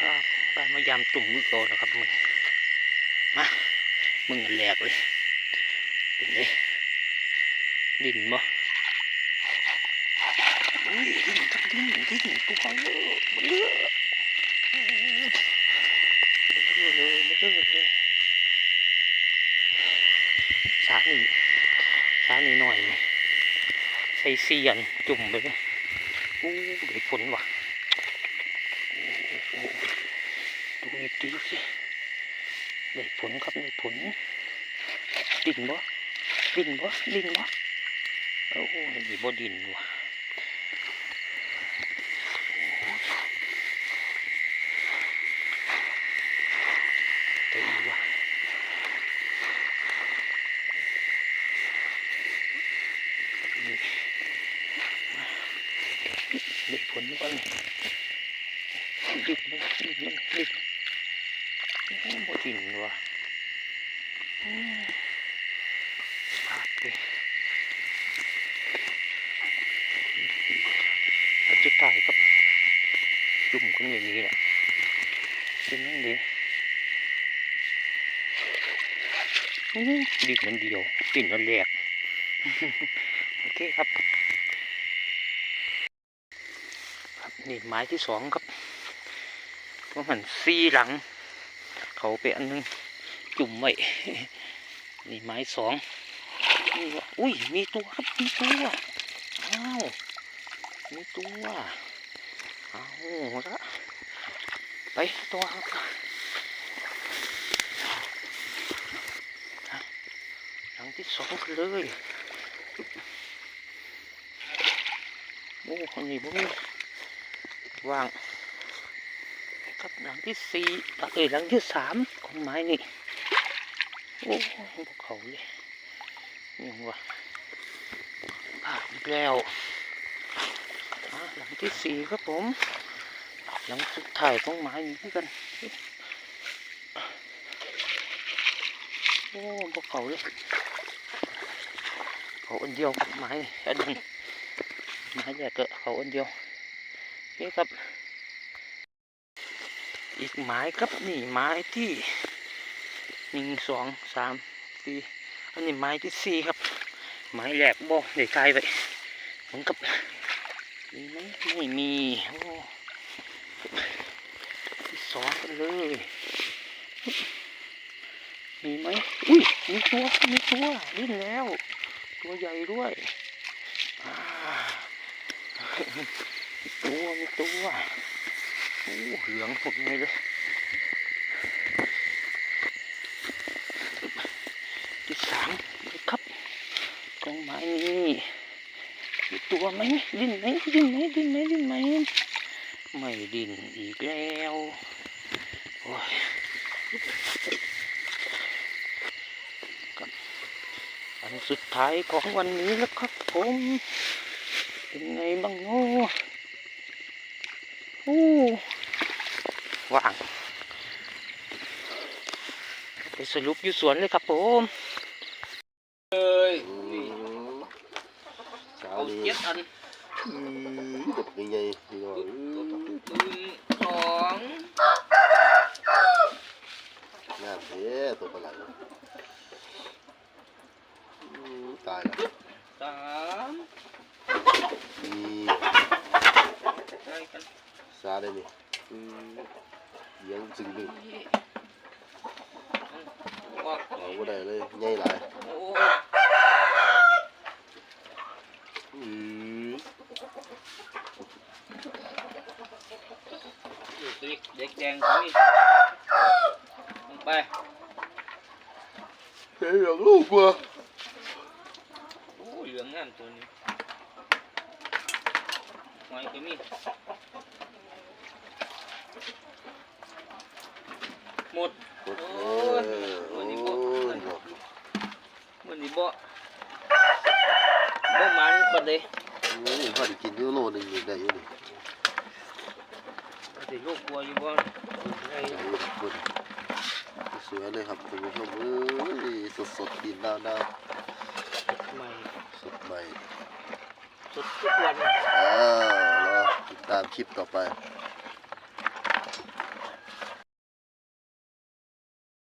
ครับไมายามตุ่มมือโตแล้วครับมึงมามึงแหลกเลยเป็นไงดินบ่อุ้ยดินทับดินดินตัวเขาเยอะมันเยอะมันเยอะเลยมันเยอะเลยช้านี่ช้านี่หน่อยนี่ใส่เสียนจุ่มไปเลยอู้ได้ผลว่ะ ดูนี่ดีสิได้ผลครับได้ผลดินบ่ดินบ่ดินบ่โอ้โหนี่บ่ดินว่ะตีว่ะได้ผลบ่นี่ดินมัน ดินมันดินโอ้บ่ดินวะอืมพลาดไปอันสุดท้ายครับ จุ่มกันอย่างนี้แหละเป็นยังไงอื้อดินมันเดียวดินมันแหลกโอเคครับ ครับนี่ไม้ที่สองครับ ก็มันซีหลัง เขาไปอันหนึงจุ่มไว้นี่ไม้สองอุ้ยมีตัวครับมีตัวอ้าวมีตัวเอาวละไปตัวครับหลังที่สองเลยโอ้คนนี้บุ้งวาง ครับหลังที่สี่เอ้ยหลังที่สามของไม้นี่โอ้พวกเขาเลยนี่วะพลาดอีกแล้วหลังที่สี่ครับผม หลังสุดท้ายของไม้นี่เหมือนกันโอ้พวกเขาเลยเขาอันเดียวกับไม้อันนึงไม้แยกก็เขาอันเดียวนี่ครับ อีกไม้ครับนี่ไม้ที่หนึ่งสองสามสี่อันนี้ไม้ที่สี่ครับไม้แหลกบ่ได้กลายไปเหมือนกับมีไหมไม่มีโอ้ที่สองกันเลยมีไหมอุ้ยมีตัวมีตัวดิ้นแล้ว ตัวใหญ่ด้วยมีตัวมีตัว โอ้เหลืองหมดเลยเลยที่สามครับกองไม้นี่มีตัวไหมดินไหมดินไหมดินไหมดินไหมไม่ดินอีกแล้วโอ้ยครับอันสุดท้ายของวันนี้แล้วครับผมเป็นไงบ้างเนาะอู้ ว่างไปสรุปอยู่สวนเลยครับผมเอ้ยเช้าเอานี้เจ็ดอันอืมเด็กใหญ่ๆพี่น้องหนึ่งสองงามเด้ตัวประหลาดอืมตายแล้วสามมีได้กันซาได้นี่อืม เลี้ยงจึงดึงว่าเอาบ่ได้เลยใหญ่หลายโอ้อืมเด็กเด็กแดงเขานี่ลงไปเฮ้ยอยากลูกว่ะโอ้เหลืองงามตัวนี้หอยก็มี หมด กดโอ้เอยอโอ้โอ้ยยนี่บ่บอกมันนี่บ่บ่มันก็เลยอืมพอได้กินอยู่โลนึงนี่ได้อยู่นี่สิลูกกลัวอยู่บ่ไอ้ได้อยู่กดสวยเลยครับคุณผู้ชมเอ้ยสดๆดินดาวใหม่ๆสดใหม่ สดทุกวัน อ้าวรอติดตามคลิปต่อไปค